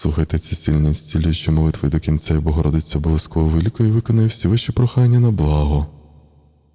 Слухайте ці сильні стілючі молитви до кінця, і Богородиця обов'язково великою виконує всі ваші прохання на благо.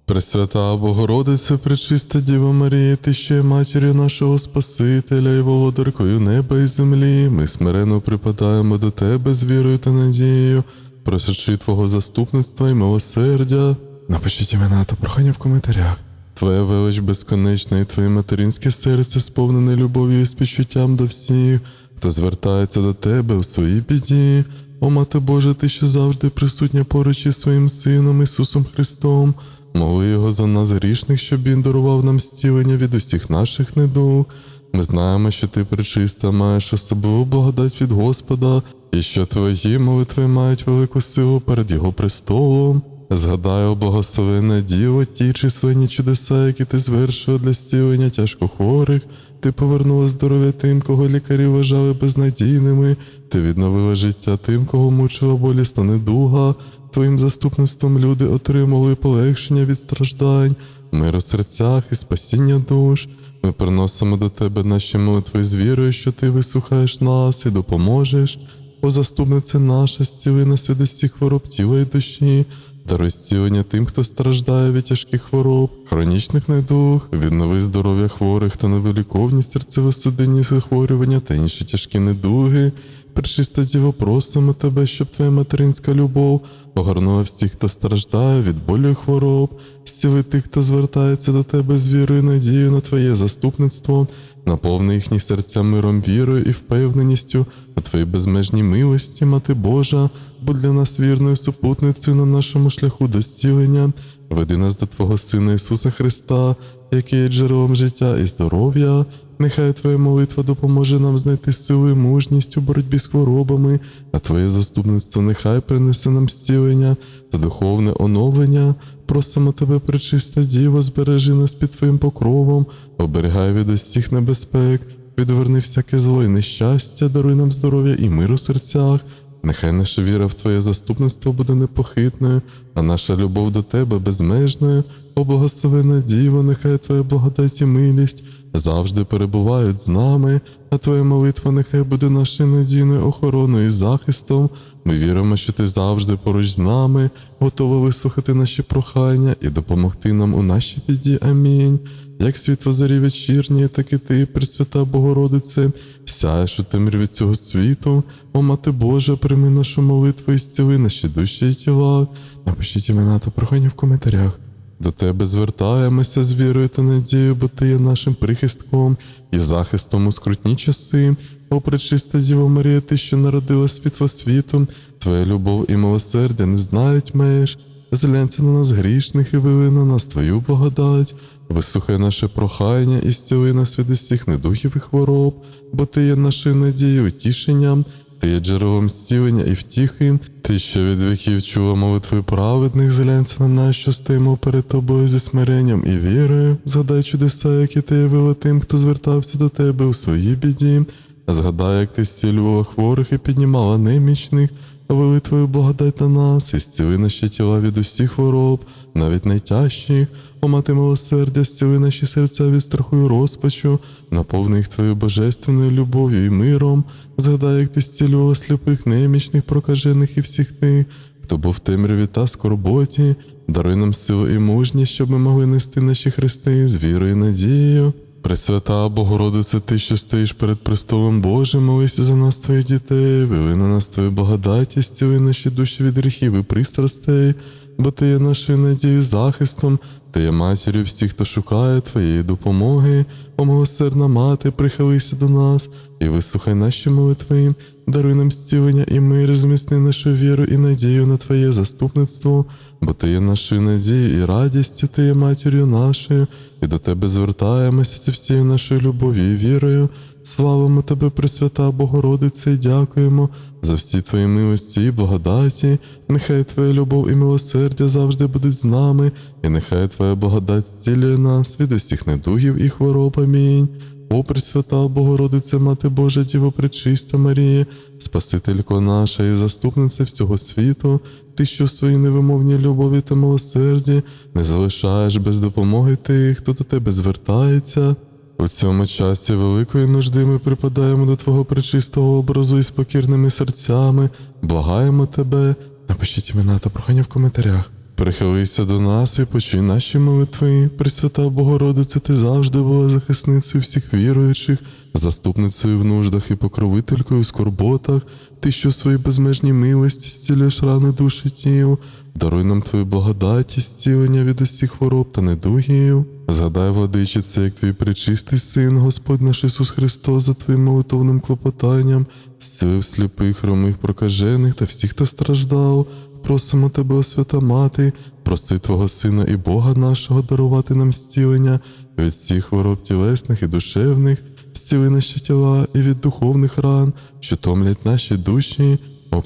Пресвята Богородице, пречиста Діва Марія, ти є матір'ю нашого Спасителя і володаркою неба і землі, ми смиренно припадаємо до Тебе з вірою та надією, просячи Твого заступництва і милосердя. Напишіть імена та прохання в коментарях. Твоя велич безконечна і твоє материнське серце сповнене любов'ю і співчуттям до всіх, хто звертається до тебе у своїй біді. О, Мати Божа, ти що завжди присутня поруч із своїм Сином Ісусом Христом. Моли його за нас грішних, щоб він дарував нам зцілення від усіх наших недуг. Ми знаємо, що ти причиста, маєш особливу благодать від Господа, і що твої молитви мають велику силу перед Його престолом. Згадай, о благословенне Діво, ті численні чудеса, які ти звершила для зцілення тяжкохворих. Ти повернула здоров'я тим, кого лікарі вважали безнадійними. Ти відновила життя тим, кого мучила болісна недуга. Твоїм заступництвом люди отримали полегшення від страждань, мир у серцях і спасіння душ. Ми приносимо до тебе наші молитви з вірою, що ти вислухаєш нас і допоможеш. О заступниця наша, зціли нас від усіх хвороб тіла і душі, даруй розцілення тим, хто страждає від тяжких хвороб, хронічних недуг, віднови здоров'я хворих та невиліковні серцево-судинні захворювання та інші тяжкі недуги. Пречиста Діво, просимо тебе, щоб твоя материнська любов огорнула всіх, хто страждає від болю і хвороб, зціли тих, хто звертається до тебе з вірою надією на твоє заступництво, наповни їхні серця миром, вірою і впевненістю у твоїй безмежній милості, Мати Божа, будь для нас вірною супутницею на нашому шляху до зцілення. Веди нас до Твого Сина Ісуса Христа, який є джерелом життя і здоров'я. Нехай Твоя молитва допоможе нам знайти силу і мужність у боротьбі з хворобами, а Твоє заступництво нехай принесе нам зцілення та духовне оновлення. Просимо Тебе, пречиста Діво, збережи нас під Твоїм покровом, оберігай від усіх небезпек, відверни всяке зло і нещастя, даруй нам здоров'я і мир у серцях. Нехай наша віра в Твоє заступництво буде непохитною, а наша любов до Тебе безмежною. О благословена Діво, нехай Твоя благодать і милість завжди перебувають з нами, а Твоя молитва нехай буде нашою надійною охороною і захистом. Ми віримо, що ти завжди поруч з нами, готова вислухати наші прохання і допомогти нам у нашій біді. Амінь. Як світло зарі вечірнє, так і ти, Пресвята Богородице, сяєш у темряві цього світу, о Мати Божа, прийми нашу молитву і зціли наші душі і тіла. Напишіть імена та прохання в коментарях. До тебе звертаємося з вірою та надією, бо ти є нашим прихистком і захистом у скрутні часи. О, пречиста Діва Марія, ти, що народила світло світу, твоя любов і милосердя не знають меж. Зглянься на нас грішних і вели на нас твою благодать. Вислухай наше прохання і зціли нас від усіх недухів і хвороб, бо ти є нашою надією, утішенням, ти є джерелом зцілення і втіхи. Ти, що від віків чула молитви праведних, зглянься на нас, що стоїмо перед тобою зі смиренням і вірою. Згадай чудеса, які ти явила тим, хто звертався до тебе у своїй біді. Згадай, як ти зцілювала хворих і піднімала немічних, вели твою благодать на нас і зціли наші тіла від усіх хвороб, навіть найтяжчих. О, мати милосердя, зціли наші серця від страху і розпачу, наповни їх твоєю божественною любов'ю і миром. Згадай, як ти зцілювала сліпих, немічних, прокажених і всіх тих, хто був в темряві та скорботі. Даруй нам силу і мужність, щоб ми могли нести наші хрести з вірою і надією. Пресвята Богородице, ти, що стоїш перед престолом Божим, молися за нас, твоїх дітей, вели на нас твою благодаті, зціли наші душі від гріхів і пристрастей, бо ти є нашою надією, захистом, ти є матір'ю всіх, хто шукає твоєї допомоги. О, милосердна мати, прихилися до нас. І вислухай наші молитви, даруй нам зцілення і мир, зміцни нашу віру і надію на Твоє заступництво, бо ти є нашою надією і радістю, ти є матір'ю нашою, і до тебе звертаємося зі всією нашою любов'ю і вірою. Славимо тебе, Пресвята Богородице, і дякуємо за всі твої милості і благодаті. Нехай Твоя любов і милосердя завжди будуть з нами, і нехай Твоя благодать зцілює нас від усіх недугів і хвороб. Амінь. О, Пресвята Богородице, Мати Божа, Діво Пречиста Марія, Спасителько наша і заступниця всього світу, ти, що в своїй невимовній любові та милосерді не залишаєш без допомоги тих, хто до тебе звертається. У цьому часі великої нужди ми припадаємо до Твого пречистого образу із покірними серцями, благаємо Тебе. Напишіть імена та прохання в коментарях. Прихилися до нас і почуй наші молитви. Пресвята Богородице, ти завжди була захисницею всіх віруючих, заступницею в нуждах і покровителькою в скорботах. Ти, що в своїй безмежній милості зціляєш рани душі тіл, даруй нам твою благодать зцілення від усіх хвороб та недугів. Згадай, владичице, як твій пречистий син, Господь наш Ісус Христос, за твоїм молитовним клопотанням, зцілив сліпих, хромих, прокажених та всіх, хто страждав. Просимо тебе, о свята мати, проси Твого Сина і Бога нашого дарувати нам зцілення від всіх хвороб тілесних і душевних, зціли наші тіла і від духовних ран, що томлять наші душі. О,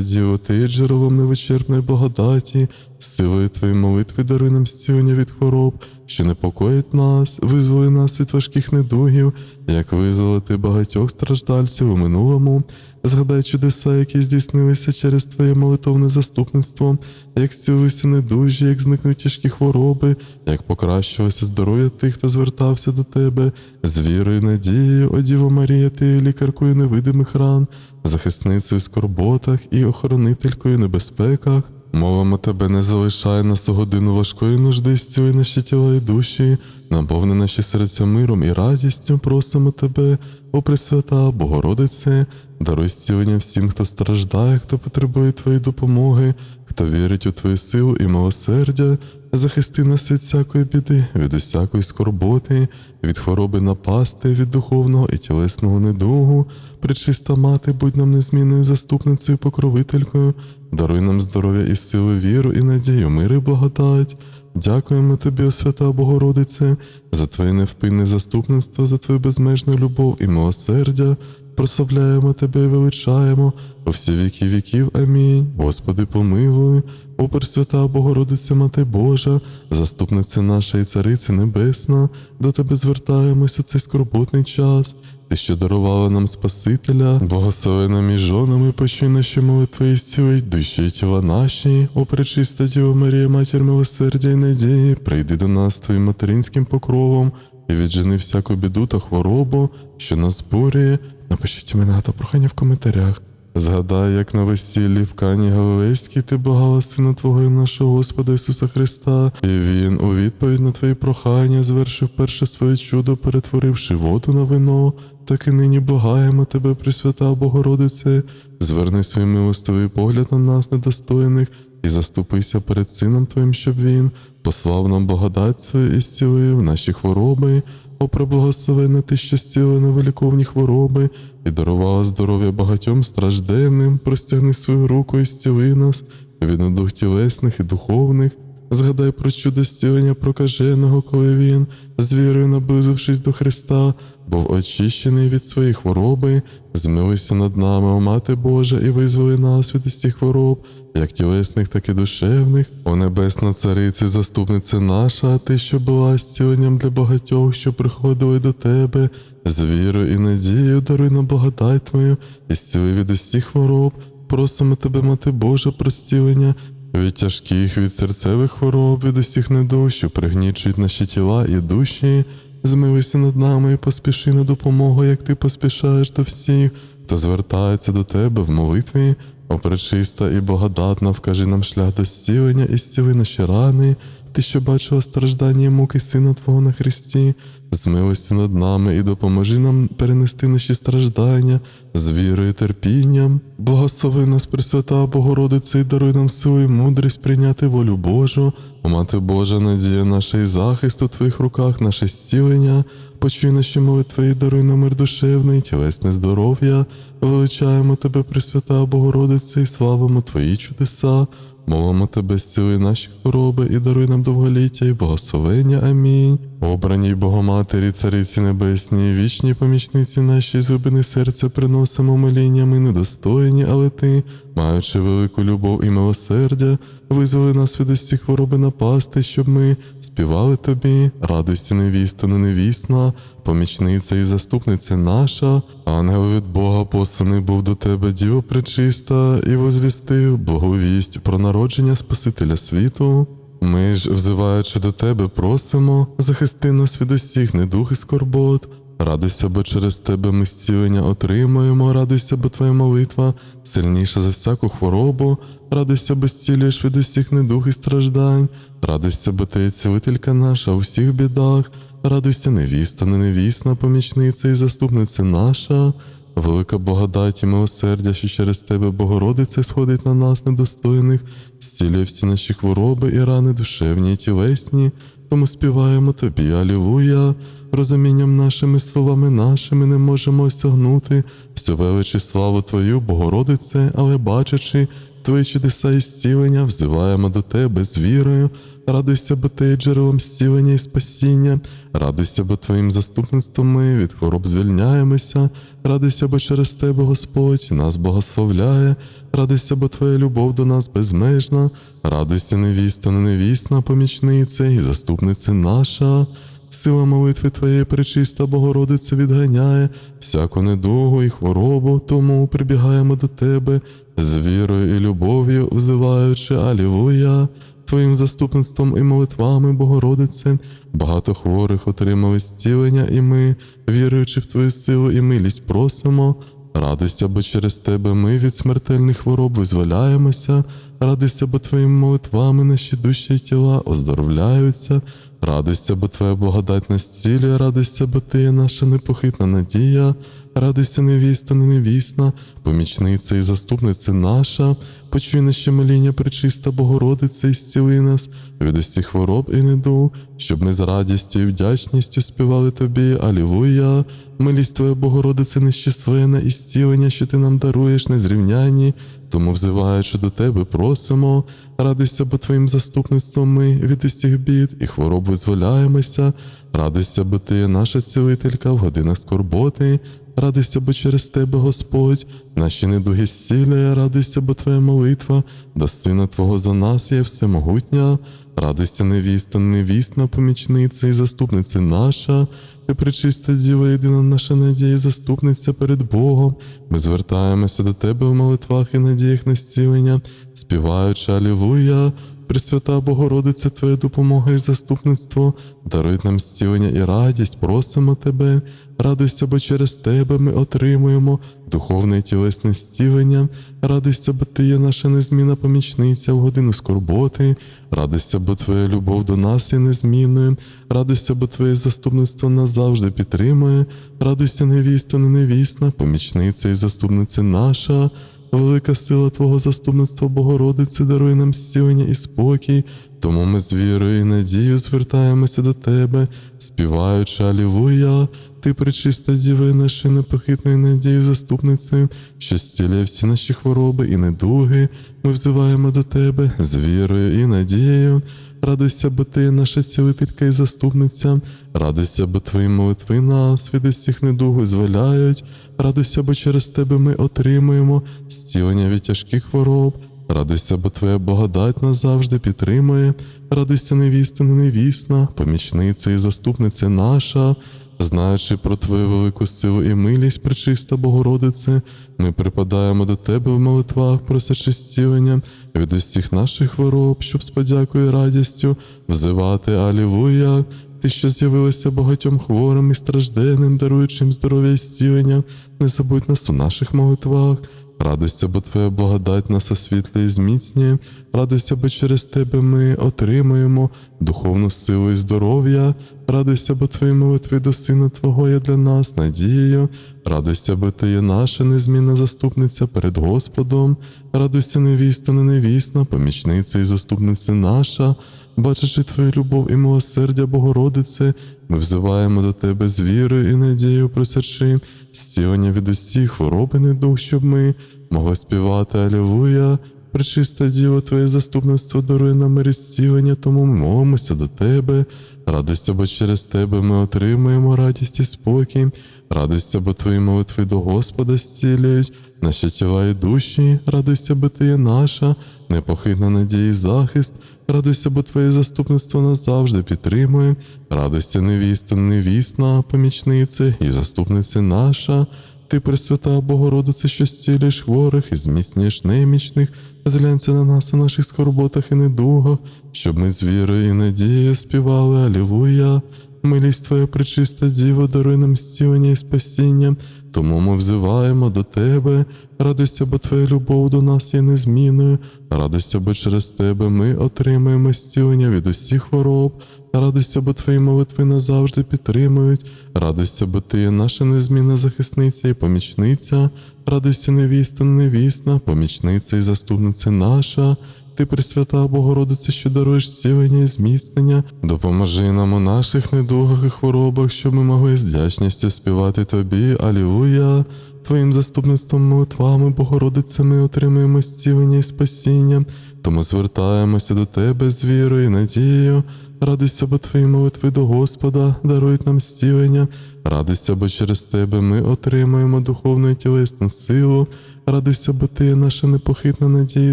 Діво, ти є джерелом невичерпної благодаті, силою Твоєї молитви даруй нам зцілення від хвороб, що непокоїть нас, визволи нас від важких недугів, як визволити багатьох страждальців у минулому. Згадай чудеса, які здійснилися через Твоє молитовне заступництво, як зцілилися недужі, як зникнуть тяжкі хвороби, як покращилося здоров'я тих, хто звертався до Тебе, з вірою, надією, о Діво Марія, ти лікаркою невидимих ран, захисницею в скорботах і охоронителькою в небезпеках. Мовимо тебе, не залишай нас у годину важкої нужди, стіли наші тіла і душі, наповни наші серця миром і радістю, просимо тебе, о Пресвята, Богородице, даруй зцілення всім, хто страждає, хто потребує Твоєї допомоги, хто вірить у Твою силу і милосердя, захисти нас від всякої біди, від усякої скорботи, від хвороби напасти, від духовного і тілесного недугу. Пречиста мати, будь нам незмінною заступницею, покровителькою, даруй нам здоров'я і сили, віру і надію, мир і благодать. Дякуємо тобі, свята Богородице, за Твоє невпинне заступництво, за Твою безмежну любов і милосердя. Прославляємо тебе і величаємо у всі віки віків. Амінь. Господи, помилуй, о Пресвята Богородиця Мати Божа, заступниця наша і Цариця Небесна, до Тебе звертаємось у цей скорботний час. Ти, що дарувала нам Спасителя, благослови нам і жонами, почуй наші молитви і зцілить душі тіла наші, о пречиста Діва Марія, матір милосердя і надії, прийди до нас твоїм материнським покровом і віджени всяку біду та хворобу, що нас збурює. Напишіть імена та прохання в коментарях. Згадай, як на весіллі в Кані Галилейській ти благала сина Твого і нашого Господа Ісуса Христа, і Він у відповідь на твої прохання звершив перше своє чудо, перетворивши воду на вино. Так і нині благаємо тебе, Пресвята Богородице, зверни свій милостивий погляд на нас, недостойних, і заступися перед Сином Твоїм, щоб Він послав нам благодать свою і зцілив наші хвороби. О, преблагословена ти, що на виліковні хвороби і дарувала здоров'я багатьом стражденним, простягни свою руку і зціли нас від недух тілесних і духовних. Згадай про чудо зцілення прокаженого, коли він, з вірою наблизившись до Христа, був очищений від своєї хвороби, змилися над нами, о Мати Божа, і визволи нас від усіх хвороб, як тілесних, так і душевних. О Небесна Царице, заступниця наша, а ти, що була зціленням для багатьох, що приходили до тебе, з вірою і надією даруй нам благодать Твою, і зціли від усіх хвороб. Просимо тебе, Мати Божа, про зцілення від тяжких, від серцевих хвороб, від усіх недуг, що пригнічують наші тіла і душі. Змилися над нами і поспіши на допомогу, як ти поспішаєш до всіх, хто звертається до тебе в молитві. О, пречиста і благодатна, вкажи нам шлях до зцілення і зціли наші рани. Ти, що бачила страждання і муки Сина Твого на Христі, змилися над нами і допоможи нам перенести наші страждання з вірою і терпінням. Благослови нас, Пресвята Богородице, і даруй нам силу і мудрість прийняти волю Божу. Мати Божа, надія наша і захист у Твоїх руках, наше зцілення. Почуй наші молитви і даруй нам мир душевний, тілесне здоров'я. Величаємо Тебе, Пресвята Богородице, і славимо Твої чудеса. Мовимо тебе, зціли наші хвороби і даруй нам довголіття і благословення. Амінь. Обраній Богоматері, Цариці Небесній, вічній помічниці наші з глибини серця приносимо моління, ми недостойні, але ти, маючи велику любов і милосердя, визволи нас від усіх хвороби напасти, щоб ми співали тобі, радості невісту, не невісна, помічниця і заступниця наша, ангел від Бога посланий був до тебе, Діво пречиста, і возвістив благовість про народження Спасителя світу. Ми ж, взиваючи до тебе, просимо, захисти нас від усіх недуг і скорбот. Радуйся, бо через тебе ми зцілення отримуємо, радуйся, бо твоя молитва сильніша за всяку хворобу, радуйся, бо зцілюєш від усіх недуг і страждань, радуйся, бо ти цілителька наша у всіх бідах, радуйся, невіста, не невісна, помічниця і заступниця наша. Велика благодать і милосердя, що через тебе, Богородице, сходить на нас недостойних, зцілює всі наші хвороби і рани душевні і тілесні, тому співаємо тобі, Алілуя. Розумінням нашими словами нашими не можемо осягнути всю велич і славу Твою, Богородице, але бачачи Твої чудеса і зцілення, взиваємо до Тебе з вірою. Радуйся, бо ти є джерелом зцілення і спасіння. Радуйся, бо Твоїм заступництвом ми від хвороб звільняємося. Радуйся, бо через Тебе, Господь, нас благословляє. Радуйся, бо Твоя любов до нас безмежна. Радуйся, невіста, невісна, помічниця і заступниця наша. Сила молитви Твоєї пречиста Богородиця відганяє всяку недугу і хворобу, тому прибігаємо до Тебе з вірою і любов'ю, взиваючи Алілуя. Твоїм заступництвом і молитвами, Богородице, багато хворих отримали зцілення, і ми, віруючи в Твою силу і милість, просимо. Радуйся, бо через тебе ми від смертельних хвороб визволяємося. Радуйся, бо твоїми молитвами наші душі і тіла оздоровляються. Радуйся, бо твоя благодать нас цілює, радуйся, бо ти є наша непохитна надія. Радуйся, невіста, не невісна, помічниця і заступниця наша. Почуй наше моління, пречиста Богородиця, і зціли нас від усіх хвороб і недуг, щоб ми з радістю і вдячністю співали тобі. Алілуя! Милість Твоя Богородице нещасливна і зцілення, що ти нам даруєш незрівняні. Тому, взиваючи до тебе, просимо, радуйся, бо Твоїм заступництвом ми від усіх бід і хвороб визволяємося. Радуйся, бо ти наша цілителька в годинах скорботи. Радуйся, бо через тебе, Господь, наші недуги зцілює, радуйся, бо Твоя молитва до Сина Твого за нас є всемогутня. Радуйся, невіста, невісна, помічниця і заступниця наша. Ти пречиста діва, єдина наша надія, і заступниця перед Богом. Ми звертаємося до Тебе в молитвах і надіях на зцілення, співаючи Алілуя. Пресвята Богородиця, Твоя допомога і заступництво, даруй нам зцілення і радість, просимо Тебе. Радуйся, бо через Тебе ми отримуємо духовне і тілесне зцілення. Радуйся, бо Ти є наша незмінна помічниця в годину скорботи. Радуйся, бо Твоя любов до нас є незмінною. Радуйся, бо Твоє заступництво нас завжди підтримує. Радуйся, невіста, не невісна, помічниця і заступниця наша. Велика сила Твого заступництва, Богородице, дарує нам зцілення і спокій. Тому ми з вірою і надією звертаємося до Тебе, співаючи Алілуя. Ти причиста діви нашої непохитної надії, заступницею, що зціляє всі наші хвороби і недуги. Ми взиваємо до Тебе з вірою і надією. Радуйся, бо ти наша цілителька і заступниця. Радуйся, бо твої молитви нас від усіх недуг визволяють. Радуйся, бо через тебе ми отримуємо зцілення від тяжких хвороб. Радуйся, бо твоя благодать нас завжди підтримує. Радуйся, невіста, невісна, помічниця і заступниця наша. Знаючи про Твою велику силу і милість, пречиста Богородице, ми припадаємо до Тебе в молитвах, просячи зцілення від усіх наших хвороб, щоб з подякою і радістю взивати Алілуя. Ти, що з'явилася багатьом хворим і стражденним, даруючим здоров'я і зцілення, не забудь нас у наших молитвах. Радуйся, бо Твоя благодать нас освітлює і зміцнює. Радуйся, бо через Тебе ми отримуємо духовну силу і здоров'я. Радуйся, бо Твої молитви до Сина Твого є для нас надією. Радуйся, бо Ти є наша незмінна заступниця перед Господом. Радуйся, невіста, не невісна, помічниця і заступниця наша. Бачачи Твою любов і милосердя, Богородице, ми взиваємо до Тебе з вірою і надією, просячи зцілення від усіх хвороб і недуг, щоб ми могли співати Алілуя. Пречиста Діво, Твоє заступництво дарує нам мир зцілення, тому молимося до Тебе. Радуйся, бо через Тебе ми отримуємо радість і спокій. Радуйся, бо Твої молитви до Господа зцілюють, наші тіла і душі, радуйся, бо Ти є наша, непохитна надія і захист. Радуйся, бо Твоє заступництво нас завжди підтримує. Радуйся, невіста, невісна, помічниця і заступниця наша. Ти, Пресвята Богородице, що зцілюєш хворих і зміцнюєш немічних, зглянься на нас у наших скорботах і недугах, щоб ми з вірою і надією співали Алілуя. Милість Твоя пречиста Діво, даруй нам зцілення і спасіння. Тому ми взиваємо до Тебе, радуйся, бо Твоя любов до нас є незмінною. Радуйся, бо через Тебе ми отримаємо зцілення від усіх хвороб. Радуйся, бо Твої молитви назавжди підтримують. Радуйся, бо Ти є наша незмінна захисниця і помічниця. Радуйся, невіста, невісна, помічниця і заступниця наша. Ти, Пресвята Богородице, що даруєш зцілення і зміцнення, допоможи нам у наших недугах і хворобах, щоб ми могли з вдячністю співати Тобі. Алілуя! Твоїм заступництвом молитвами, Богородице, ми отримуємо зцілення і спасіння, тому звертаємося до Тебе з вірою і надією. Радуйся, бо Твої молитви до Господа дарують нам зцілення. Радуйся, бо через Тебе ми отримаємо духовну і тілесну силу. Радуйся, бо Ти є наша непохитна надія і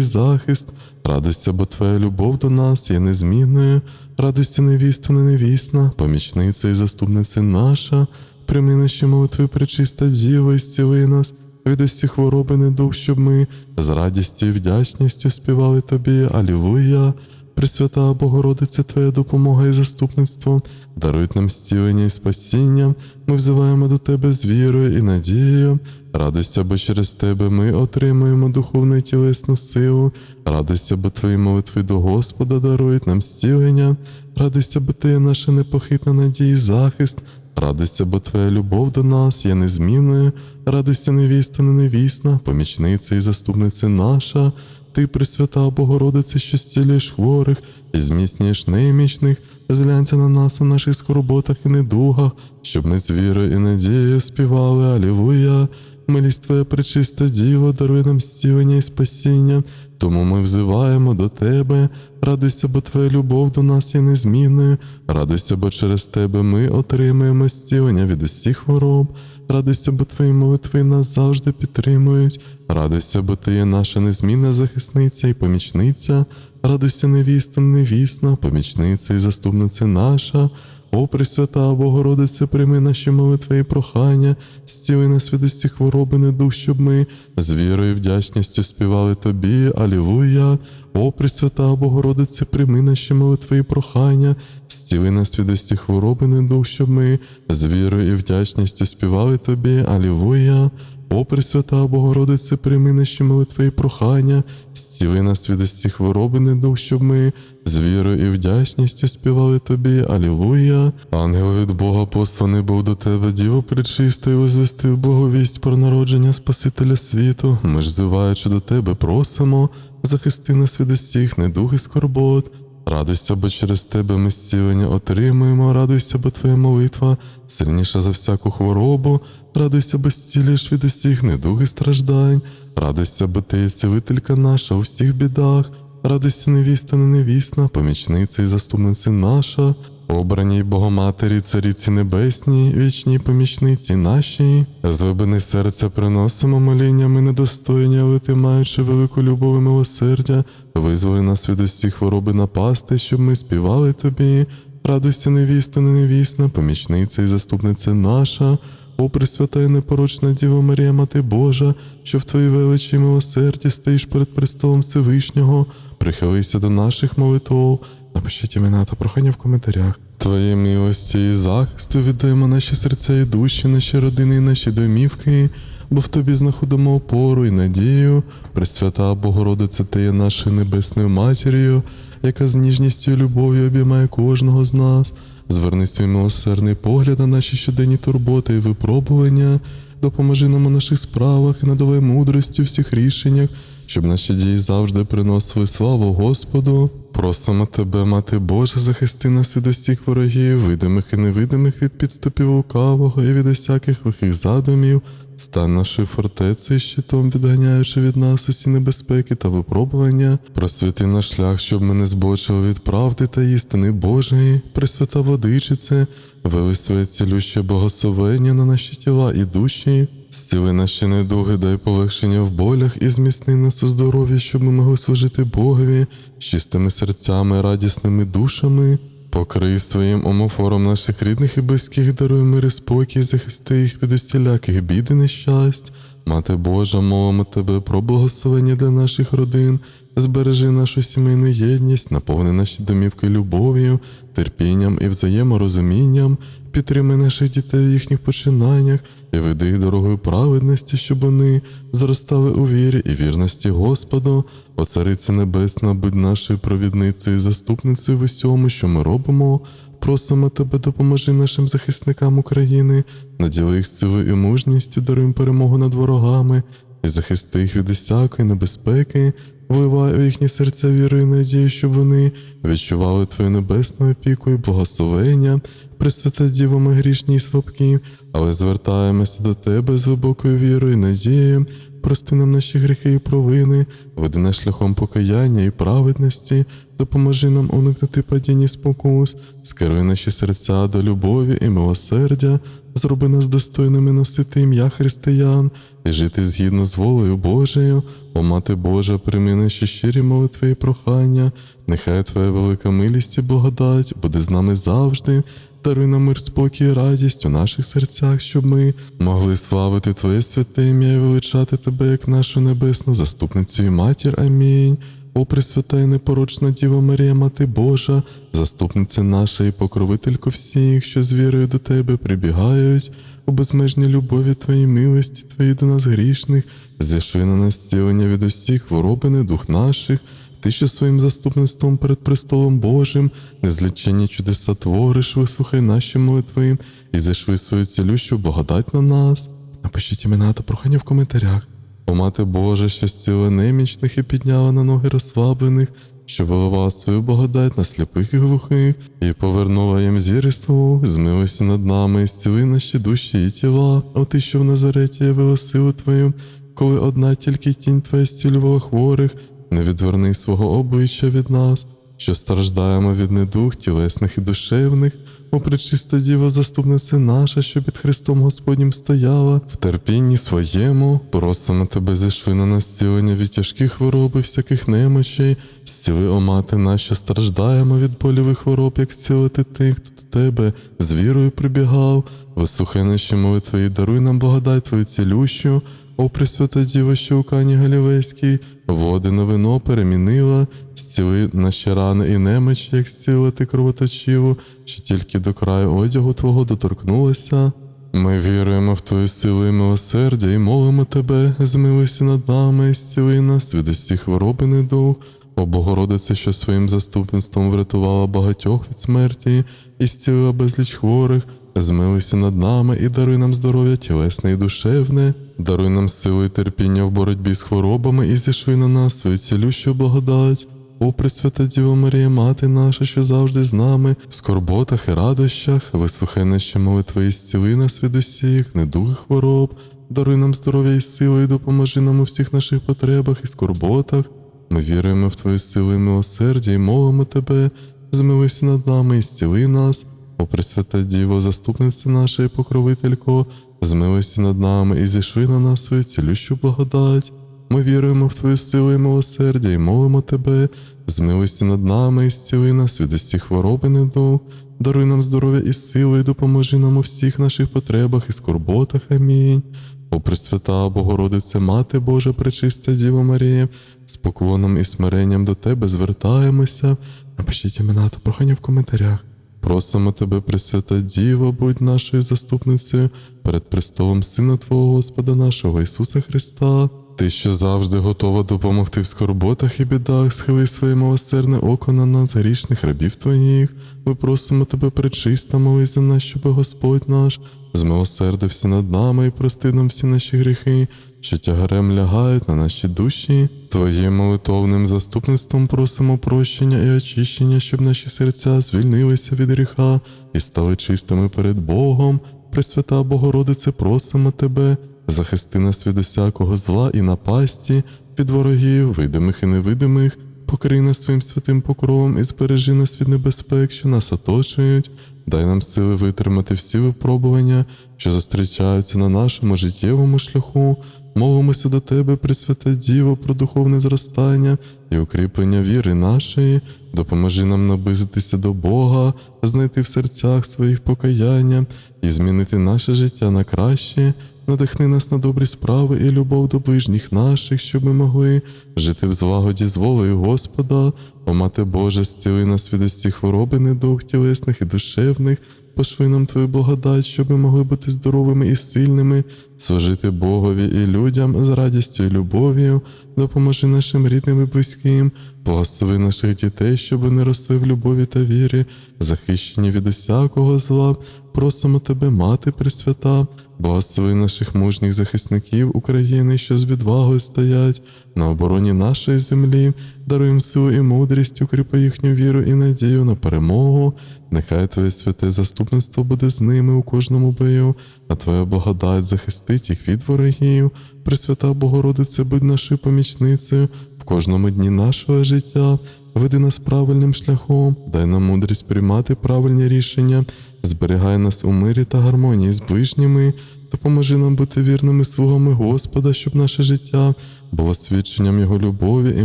захист. Радуйся, бо Твоя любов до нас є незмінною. Радуйся, невісту, не невісна, помічниця і заступниця наша. Прийми наші молитви, пречиста Діва, і зціли нас від усіх хвороб і недуг, щоб ми з радістю і вдячністю співали Тобі. Алілуя! Пресвята Богородиця, Твоя допомога і заступництво, дарують нам зцілення і спасіння. Ми взиваємо до Тебе з вірою і надією. Радуйся, бо через Тебе ми отримуємо духовну і тілесну силу. Радуйся, бо Твої молитви до Господа дарують нам зцілення. Радуйся, бо Ти є наша непохитна надія і захист. Радуйся, бо Твоя любов до нас є незмінною. Радуйся, невіста, не невісна, помічниця і заступниця наша. Ти, Пресвята Богородице, що зцілюєш хворих і зміцнюєш немічних, зглянься на нас у наших скорботах і недугах, щоб ми з вірою і надією співали Алілуя. Милість Твоя пречиста Діво, даруй нам зцілення і спасіння. Тому ми взиваємо до Тебе, радуйся, бо Твоя любов до нас є незмінною. Радуйся, бо через Тебе ми отримаємо зцілення від усіх хвороб. Радуйся, бо Твої молитви нас завжди підтримують. Радуйся, бо Ти є наша незмінна захисниця і помічниця. Радуйся, невіста, невісна, помічниця і заступниця наша. О, Пресвята Богородице, прийми наші молитви і прохання, зціли нас від хвороби недух, щоб ми з вірою і вдячністю співали Тобі. Алілуя! О, Пресвята Богородице, прийми наші молитви прохання, зціли нас від усіх хвороби недух, щоб ми з вірою і вдячністю співали Тобі. Алілуя! О, Пресвята Богородице, прийми наші молитви прохання, зціли нас від усіх хвороби недух, щоб ми з вірою і вдячністю співали Тобі. Алілуя! Ангел від Бога посланий був до тебе, Діво пречиста, і возвестив Боговість про народження Спасителя світу. Ми ж зиваючи до тебе, просимо, захисти нас від усіх недуг і скорбот. Радуйся, бо через тебе ми зцілення отримуємо, радуйся, бо твоя молитва сильніша за всяку хворобу, радуйся, бо зцілюєш від усіх недуг і страждань, радуйся, бо ти є цілителька наша у всіх бідах, радуйся, невіста, не невісна, помічниця і заступниця наша, обраній Богоматері, цариці небесній, вічній помічниці нашій, з глибини серця приносимо моління, ми недостойні, але ти, маючи велику любов і милосердя, визволи нас від усіх хвороби напасти, щоб ми співали тобі. Радуйся, невіста, не невісна, помічниця і заступниця наша. О, Пресвята і непорочна Діва Марія, Мати Божа, що в Твоїй величі милосерді стоїш перед престолом Всевишнього, прихилися до наших молитв. Напишіть імена та прохання в коментарях. Твоєї милості і захисту віддаємо наші серця і душі, наші родини і наші домівки, бо в тобі знаходимо опору і надію. Пресвята Богородиця, ти є нашою небесною матір'ю, яка з ніжністю і любов'ю обіймає кожного з нас. Зверни свій милосердний погляд на наші щоденні турботи і випробування, допоможи нам у наших справах і надавай мудрості у всіх рішеннях, щоб наші дії завжди приносили славу Господу. Просимо тебе, Мати Божа, захисти нас від усіх ворогів, видимих і невидимих від підступів лукавого і від усяких лихих задумів. Стань нашою фортецею, щитом, відганяючи від нас усі небезпеки та випробування, просвіти наш шлях, щоб ми не збочили від правди та істини Божої, Пресвята Водичице, вели своє цілюще богословення на наші тіла і душі, зціли наші недуги, дай полегшення в болях і зміцни нас у здоров'я, щоб ми могли служити Богові, з чистими серцями, радісними душами. Покрий своїм омофором наших рідних і близьких, даруй мир і спокій, захисти їх від усіляких бід і нещасть. Мати Божа, мовимо тебе про благословення для наших родин, збережи нашу сімейну єдність, наповни наші домівки любов'ю, терпінням і взаєморозумінням, підтримай наших дітей в їхніх починаннях і веди їх дорогою праведності, щоб вони зростали у вірі і вірності Господу. О Цариця Небесна, будь нашою провідницею і заступницею в усьому, що ми робимо. Просимо тебе, допоможи нашим захисникам України, наділи їх силою і мужністю, даруй перемогу над ворогами і захисти їх від усякої небезпеки, вливай у їхні серця віри і надію, щоб вони відчували твою небесну опіку і благословення. Пресвята Діво, ми грішні і слабкі, але звертаємося до тебе з глибокою вірою і надією. Прости нам наші гріхи і провини, веди нас шляхом покаяння і праведності, допоможи нам уникнути падіння спокус, скеруй наші серця до любові і милосердя, зроби нас достойними носити ім'я християн і жити згідно з волею Божою. О Мати Божа, прийми наші щирі молитви і прохання, нехай Твоя велика милість і благодать буде з нами завжди. Даруй нам мир, спокій і радість у наших серцях, щоб ми могли славити Твоє святе ім'я і величати Тебе як нашу небесну заступницю і матір. Амінь. О Пресвята і непорочна Діва Марія, Мати Божа, заступниця наша і покровителько всіх, що з вірою до Тебе прибігають, у безмежній любові Твоїй милості, Твої до нас грішних, зійшли на нас зцілення від усіх хвороб і недух наших. Ти, що своїм заступництвом перед престолом Божим, незліченні чудеса твориш, вислухай наші молитви і зайшли свою цілющу благодать на нас. Напишіть імена та прохання в коментарях. О мати Божа, що зціла немічних і підняла на ноги розслаблених, що виливала свою благодать на сліпих і глухих, і повернула їм зір слух, змилися над нами, і зціли наші душі і тіла, о ти, що в Назареті явила силу Твою, коли одна тільки тінь Твоя зцілювала хворих, не відверни свого обличчя від нас, що страждаємо від недух тілесних і душевних. О, пречиста Діва, заступниця наша, що під Христом Господнім стояла, в терпінні своєму, просимо тебе зійшли на нас зцілення від тяжких хвороб і всяких немочей, зціли, о мати наша, страждаємо від болівих хвороб, як зцілити тих, хто до тебе з вірою прибігав, вислухай наші молитви і даруй нам благодать Твою цілющу, о Пресвята Діва, що у Кані Галілейській, води на вино перемінила, зціли наші рани і немочі, як зцілити кровоточиву, що тільки до краю одягу Твого доторкнулася. Ми віруємо в Твою силу і милосердя і молимо Тебе, змилуйся над нами і зціли нас від усіх хвороб і недуг. О Богородице, що своїм заступництвом врятувала багатьох від смерті і зцілила безліч хворих, змилуйся над нами і даруй нам здоров'я тілесне і душевне, даруй нам силу і терпіння в боротьбі з хворобами і зішви на нас свою цілющу благодать. О, Пресвята Діво Марія, Мати наша, що завжди з нами, в скорботах і радощах, вислухай наші молитви і зціли нас від усіх, недуг хвороб, даруй нам здоров'я і силу, і допоможи нам у всіх наших потребах і скорботах. Ми віруємо в Твою силу і милосердя і молимо Тебе, змилуйся над нами і зціли нас. О, Пресвята Діво, заступниця наша і покровителько, змилуйся над нами і зійшли на нас свою цілющу благодать. Ми віруємо в Твою силу і милосердя і молимо Тебе, змилуйся над нами і зціли нас від усіх хвороб недуг. Даруй нам здоров'я і силу, і допоможи нам у всіх наших потребах і скорботах. Амінь. О Пресвята Богородице, Мати Божа, пречиста Діва Марія, з поклоном і смиренням до Тебе звертаємося. Напишіть імена та прохання в коментарях. Просимо Тебе, Пресвята Діва, будь нашою заступницею перед престолом Сина Твого Господа нашого Ісуса Христа. Ти, що завжди готова допомогти в скорботах і бідах, схили своє милосердне око на нас, грішних рабів Твоїх. Ми просимо Тебе, пречиста, молись за нас, щоб Господь наш змилосердився над нами і простив нам всі наші гріхи, що тягарем лягають на наші душі. Твоїм молитовним заступництвом просимо прощення і очищення, щоб наші серця звільнилися від гріха і стали чистими перед Богом. Пресвята Богородице, просимо Тебе, захисти нас від усякого зла і напасті, від ворогів, видимих і невидимих, покрий нас своїм святим покровом і збережи нас від небезпек, що нас оточують. дай нам сили витримати всі випробування, що зустрічаються на нашому життєвому шляху. Молимося до Тебе, Пресвята Діво, про духовне зростання і укріплення віри нашої. Допоможи нам наблизитися до Бога, знайти в серцях своїх покаяння і змінити наше життя на краще. Надихни нас на добрі справи і любов до ближніх наших, щоб ми могли жити в злагоді з волею Господа. О Мати Божа, зціли нас від усіх хвороби, недуг тілесних і душевних. Пошли нам Твою благодать, щоб ми могли бути здоровими і сильними, служити Богові і людям з радістю і любов'ю, допоможи нашим рідним і близьким, благослови наших дітей, щоб вони росли в любові та вірі, захищені від усякого зла. Просимо Тебе, Мати Пресвята, благослови наших мужніх захисників України, що з відвагою стоять на обороні нашої землі, даруй силу і мудрість, укріпи їхню віру і надію на перемогу. Нехай Твоє святе заступництво буде з ними у кожному бою, а Твоя благодать захистить їх від ворогів. Пресвята Богородице, будь нашою помічницею в кожному дні нашого життя. Веди нас правильним шляхом, дай нам мудрість приймати правильні рішення, зберігай нас у мирі та гармонії з ближніми, допоможи нам бути вірними слугами Господа, щоб наше життя було свідченням Його любові і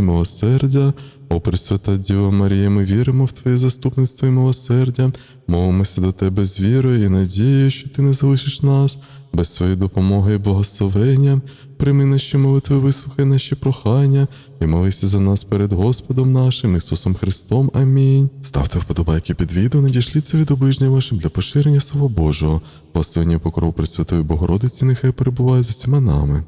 милосердя. О, Пресвята Діва Марія, ми віримо в Твоє заступництво і милосердя, молимося до Тебе з вірою і надією, що Ти не залишиш нас без своєї допомоги і благословення. Прийми наші молитви, вислухай наші прохання і молися за нас перед Господом нашим Ісусом Христом. Амінь. Ставте вподобайки під відео, надішліться від оближня вашим для поширення Слова Божого. Благословення покров Пресвятої Богородиці, нехай перебуває з усіма нами.